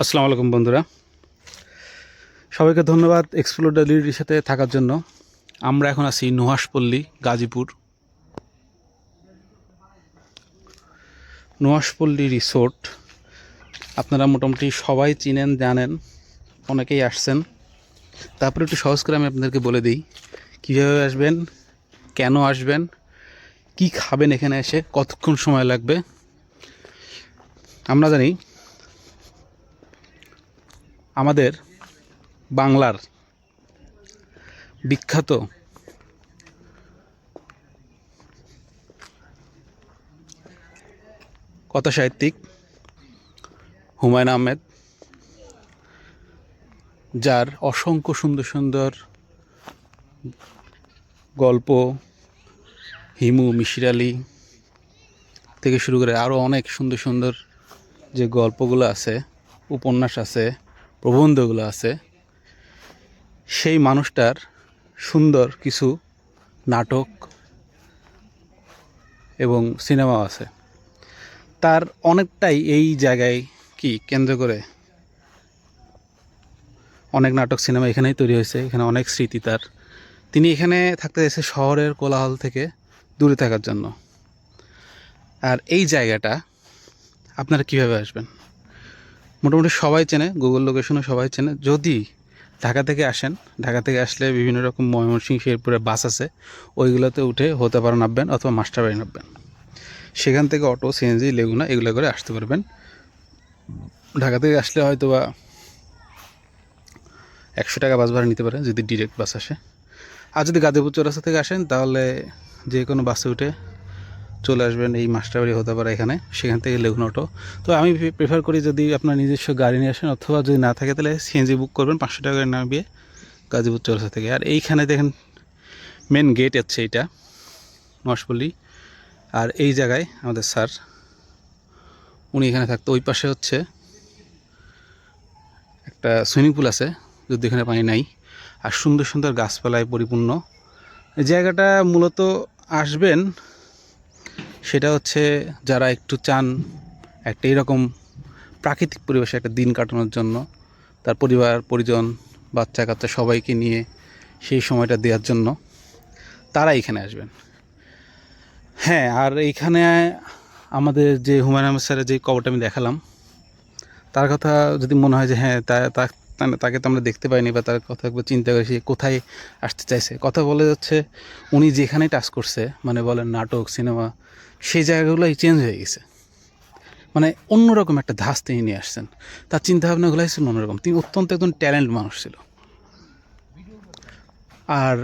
আসসালামু আলাইকুম বন্ধুরা। সবাইকে ধন্যবাদ এক্সপ্লোর ডেলির সাথে থাকার জন্য। আমরা এখন আছি নুহাসপল্লী গাজীপুর। নুহাসপল্লী রিসোর্ট আপনারা মোটামুটি সবাই চিনেন, জানেন, অনেকেই আসছেন। তারপরে একটু সহজ করে আমি আপনাদেরকে বলে দিই, কীভাবে আসবেন, কেন আসবেন, কি খাবেন এখানে এসে, কতক্ষণ সময় লাগবে। আমরা জানি আমাদের বাংলার বিখ্যাত কথা সাহিত্যিক হুমায়ুন আহমেদ, যার অসংখ্য সুন্দর সুন্দর গল্প, হিমু, মিশির আলী থেকে শুরু করে আরও অনেক সুন্দর সুন্দর যে গল্পগুলো আছে, উপন্যাস আছে প্রবন্ধগুলো আছে। সেই মানুষটার সুন্দর কিছু নাটক এবং সিনেমাও আছে। তার অনেকটাই এই জায়গায় কি কেন্দ্র করে অনেক নাটক সিনেমা এখানেই তৈরি হয়েছে, এখানে অনেক স্মৃতি তার। তিনি এখানে থাকতে চাইছে শহরের কোলাহল থেকে দূরে থাকার জন্য। আর এই জায়গাটা আপনারা কীভাবে আসবেন? মোটামুটি সবাই চেনে গুগল লোকেশনে সবাই চেনে। যদি ঢাকা থেকে আসেন, ঢাকা থেকে আসলে বিভিন্ন রকম ময়মনসিংহ শেরপুরে বাস আছে, ওইগুলোতে উঠে হতে পারে নামবেন অথবা মাস্টারবাড়ি নামবেন। সেখান থেকে অটো সিএনজি লেগুনা এগুলো করে আসতে পারবেন। ঢাকা থেকে আসলে হয়তো বা একশো টাকা বাস ভাড়া নিতে পারে, যদি ডিরেক্ট বাস আসে। আর যদি গাজীপুর চৌরাস্তা থেকে আসেন, তাহলে যে কোনো বাসে উঠে চলে আসবেন, এই মাস্টারবাড়ি হতে পারে এখানে, সেখান থেকে লেগুন অটো। তো আমি প্রেফার করি যদি আপনার নিজস্ব গাড়ি নিয়ে আসেন, অথবা যদি না থাকে তাহলে সিএনজি বুক করবেন, পাঁচশো টাকা নামিয়ে গাজীপুর চৌরাস্তা থেকে। আর এইখানে দেখেন মেন গেট হচ্ছে এইটা মশপল্লী আর এই জায়গায় আমাদের স্যার, উনি এখানে থাকতো। ওই পাশে হচ্ছে একটা সুইমিং পুল আছে, যদি এখানে পানি নাই। আর সুন্দর সুন্দর গাছপালায় পরিপূর্ণ। জায়গাটা মূলত আসবেন সেটা হচ্ছে যারা একটু চান একটা এরকম প্রাকৃতিক পরিবেশে একটা দিন কাটানোর জন্য, তার পরিবার, পরিজন বাচ্চা কাচ্চা সবাইকে নিয়ে সেই সময়টা দেওয়ার জন্য তারা এখানে আসবেন। হ্যাঁ আর এইখানে আমাদের যে হুমায়ুন আহমেদ স্যারের যে কবরটা আমি দেখালাম, তার কথা যদি মনে হয় যে হ্যাঁ তা তাকে তো আমরা দেখতে পাইনি বা তার কথা একবার চিন্তা করে সে কোথায় আসতে চাইছে। কথা বলে যাচ্ছে, উনি যেখানে টাচ করছে মানে বলেন নাটক, সিনেমা, সেই জায়গাগুলোই চেঞ্জ হয়ে গেছে। মানে অন্যরকম একটা ধাস তিনি নিয়ে আসছেন। তার চিন্তাভাবনাগুলোই ছিল অন্যরকম। তিনি অত্যন্ত একজন ট্যালেন্ট মানুষ ছিল। আর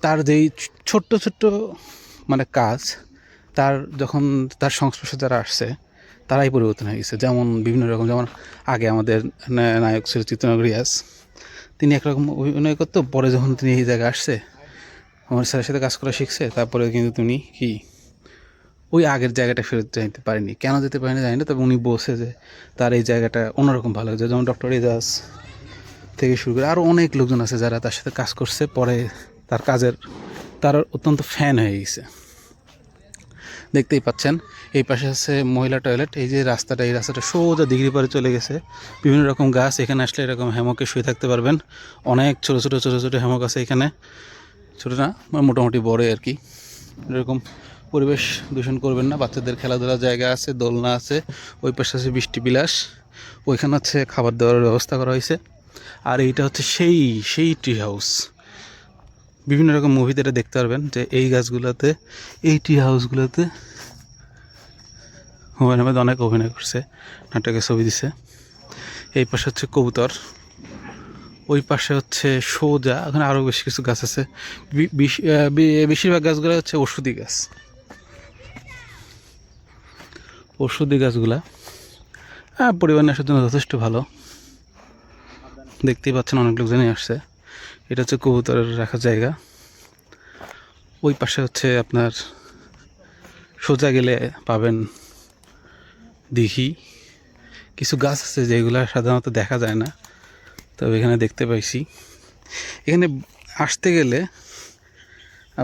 তার যেই ছোট্ট ছোট্ট মানে কাজ, তার যখন তার সংস্পর্শে যারা আসছে তারাই পরিবর্তন হয়ে গেছে। যেমন বিভিন্ন রকম, যেমন আগে আমাদের নায়ক ছিল চিত্রনগর রিয়াজ। তিনি একরকম অভিনয় করতো, পরে যখন তিনি এই জায়গায় আসছে, আমার স্যারের সাথে কাজ করা শিখছে, তারপরে কিন্তু তিনি কি, ওই আগের জায়গাটা ফেরত যেতে পারেনি। কেন যেতে পারেনি জানি না, তবে উনি বসে যে তার এই জায়গাটা অন্যরকম ভালো লাগছে। যেমন ডক্টর ইজাজ থেকে শুরু করে আরও অনেক লোকজন আছে যারা তার সাথে কাজ করছে, পরে তার কাজের, তার অত্যন্ত ফ্যান হয়ে গেছে। দেখতেই পাচ্ছেন। এই পাশে আছে মহিলা টয়লেট এই যে রাস্তাটা, এই রাস্তাটা সোজা দিঘির পারে চলে গেছে। বিভিন্ন রকম গাছ, এখানে আসলে এরকম হ্যামকে শুয়ে থাকতে পারবেন। অনেক ছোটো ছোটো ছোটো ছোটো হ্যামক আছে এখানে। ছোটো না মানে মোটামুটি বড় আর কি। এরকম পরিবেশ দূষণ করবেন না। বাচ্চাদের খেলাধুলার জায়গা আছে, দোলনা আছে, ওই পাশে আছে বৃষ্টি বিলাস। ওইখানে হচ্ছে খাবার দাবারের ব্যবস্থা করা হয়েছে। আর এইটা হচ্ছে সেই সেই ট্রি হাউস বিভিন্ন রকম মুভিতে এটা দেখতে পারবেন যে এই গাছগুলোতে, এই টি হাউসগুলোতে হুমায়ুন আহমেদ অনেক অভিনয় করছে, নাটকে ছবি দিছে। এই পাশে হচ্ছে কবুতর, ওই পাশে হচ্ছে সোজা, ওখানে আরও বেশ কিছু গাছ আছে। বেশিরভাগ গাছগুলো হচ্ছে ওষুধি গাছ। ওষুধি গাছগুলা হ্যাঁ পরিবার নেওয়ার জন্য যথেষ্ট ভালো। দেখতেই পাচ্ছেন অনেক লোকজনই আসছে। এটা হচ্ছে কবুতরের রাখার জায়গা। ওই পাশে হচ্ছে আপনার সোজা গেলে পাবেন দিঘি। কিছু গাছ আছে যেগুলো সাধারণত দেখা যায় না, তবে এখানে দেখতে পাইছি। এখানে আসতে গেলে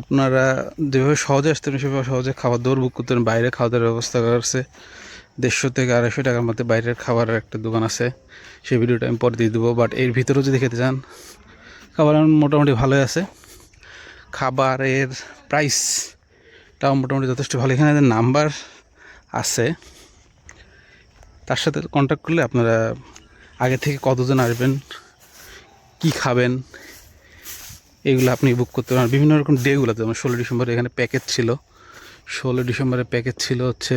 আপনারা যেভাবে সহজে আসতে পারেন সেভাবে সহজে খাবার দাবার বুক করতে পারেন বাইরে খাওয়া দাওয়ার ব্যবস্থা করা আছে। দেড়শো থেকে আড়াইশো টাকার মধ্যে বাইরের খাবারের একটা দোকান আছে। সেই ভিডিওটা আমি পরে দিয়ে দেবো বাট এর ভিতরেও যদি খেতে চান খাবার মোটামুটি ভালোই আছে। খাবারের প্রাইসটাও মোটামুটি যথেষ্ট ভালো। এখানে নাম্বার আছে, তার সাথে কন্ট্যাক্ট করলে আপনারা আগে থেকে কতজন আসবেন, কি খাবেন, এগুলো আপনি বুক করতে পারেন বিভিন্ন রকম ডেগুলো যেমন ষোলো ডিসেম্বর এখানে প্যাকেজ ছিল। ষোলো ডিসেম্বরের প্যাকেজ ছিল হচ্ছে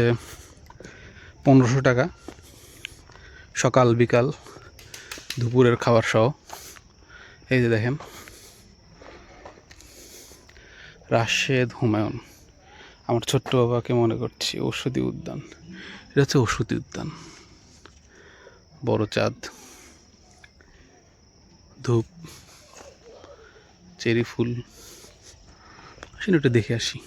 পনেরোশো টাকা। সকাল, বিকাল, দুপুরের খাবার সহ। এই যে দেখেন। রাশেদ হুমায়ুন, আমার ছোট্ট বাবাকে মনে করছি, ঔষধি উদ্যান। এটা হচ্ছে ঔষধি উদ্যান। বড় চাঁদ, ধূপ, চেরি ফুল। আসলে একটু দেখে আসি।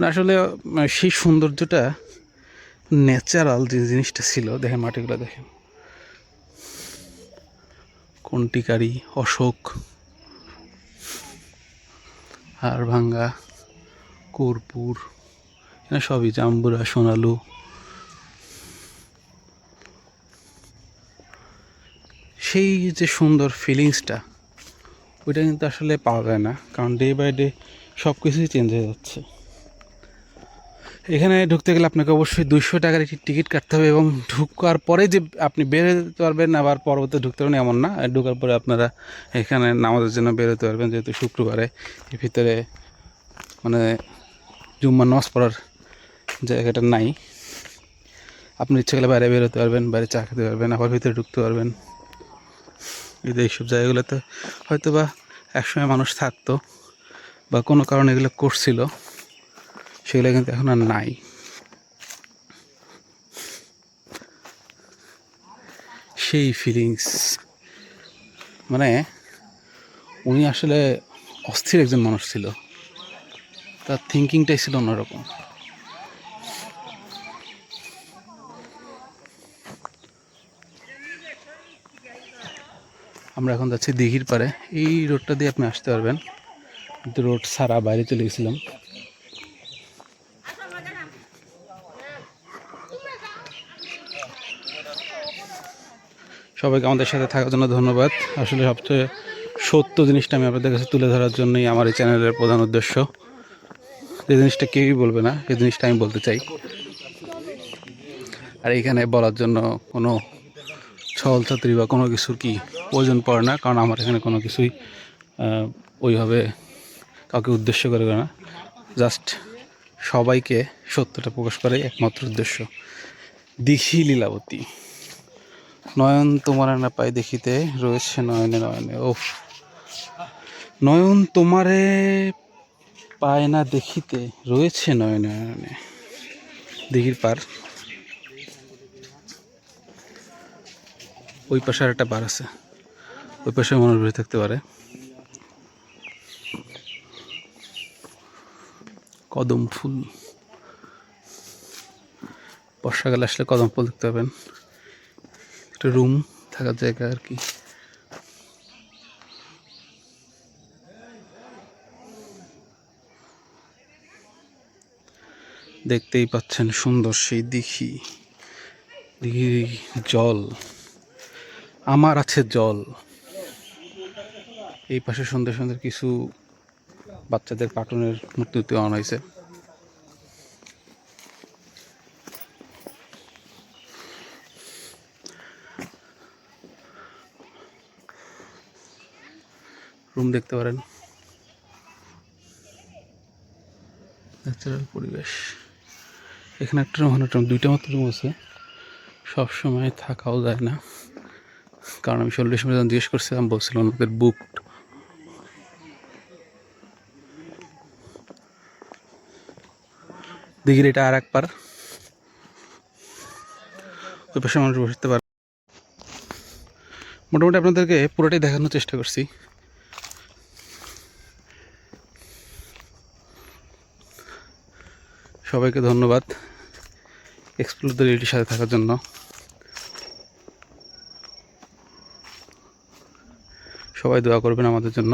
না আসলে মানে সেই সৌন্দর্যটা ন্যাচারাল যে জিনিসটা ছিল, দেখেন মাটিগুলো দেখেন। কন্টিকারি অশোক। হাড় ভাঙ্গা কর্পূর এখানে সবই জাম্বুরা, সোনালু। সেই যে সুন্দর ফিলিংসটা ওইটা কিন্তু আসলে পাওয়া যায় না, কারণ ডে বাই ডে সব কিছুই চেঞ্জ হয়ে যাচ্ছে। এখানে ঢুকতে গেলে আপনাকে অবশ্যই দুইশো টাকার একটি টিকিট কাটতে হবে এবং ঢুকার পরে যে আপনি বের হতে পারবেন, আবার পরবর্তী ঢুকতে পারবেন এমন না। ঢুকার পরে আপনারা এখানে নামাজের জন্য বের হতে পারবেন, যেহেতু শুক্রবারে। এর ভিতরে মানে জুম্মা নামাজ পড়ার জায়গাটা নাই। আপনি ইচ্ছে করলে বাইরে বের হতে পারবেন, বাইরে চা খেতে পারবেন, আবার ভিতরে ঢুকতে পারবেন। এই এইসব জায়গাগুলোতে হয়তো বা একসময় মানুষ থাকতো বা কোনো কারণে এগুলো করছিল। সেগুলো কিন্তু এখন আর নাই। সেই ফিলিংস মানে উনি আসলে অস্থির একজন মানুষ ছিল। তার থিঙ্কিংটাই ছিল অন্যরকম। আমরা এখন যাচ্ছি দিঘির পারে এই রোডটা দিয়ে আপনি আসতে পারবেন। রোড সারা বাইরে চলে গেছিলাম। সবাইকে আমাদের সাথে থাকার জন্য ধন্যবাদ। আসলে সবচেয়ে সত্য জিনিসটা আমি আপনাদের কাছে তুলে ধরার জন্যই আমার এই চ্যানেলের প্রধান উদ্দেশ্য। যে জিনিসটা কেউই বলবে না এই জিনিসটা আমি বলতে চাই। আর এখানে বলার জন্য কোনো ছল ছাত্রী বা কোনো কিছুর কি প্রয়োজন পড়ে না, কারণ আমার এখানে কোনো কিছুই ওইভাবে কাউকে উদ্দেশ্য করে না। জাস্ট সবাইকে সত্যটা প্রকাশ করে একমাত্র উদ্দেশ্য। দিঘি লীলাবতী। নয়ন তোমারে না পাই দেখিতে, রয়েছে নয়নে নয়নে। ও নয়ন তোমারে পায় না দেখিতে, রয়েছে নয়নে নয়নে। দিঘির পার। ওই পাশে আর একটা বার আছে। ওই পাশে মানুষ বেড়ে থাকতে পারে। কদম ফুল। বর্ষাকালে আসলে কদম ফুল দেখতে পাবেন। একটা রুম থাকার জায়গা আর কি। দেখতেই পাচ্ছেন সুন্দর সেই দিঘি। দিঘির জল। আমার আছে জল। এই পাশে সুন্দর সুন্দর কিছু বাচ্চাদের কার্টুনের মূর্তি আনা হয়েছে। রুম দেখতে পারেন। ন্যাচারাল পরিবেশ। এখানে একটা রুম একটা দুইটা মাত্র রুম আছে। সব সময় থাকাও যায় না। কারণ আমি ডিসেম্বর যখন জিজ্ঞেস করছিলাম, বলছিলাম ওদের বুক দিঘির এটা আর এক পার ওই পাশে মানুষ বসতে পারে। মোটামুটি আপনাদেরকে পুরোটাই দেখানোর চেষ্টা করছি। সবাইকে ধন্যবাদ এক্সপ্লোর দ্য সাথে থাকার জন্য। সবাই দোয়া করবেন আমাদের জন্য।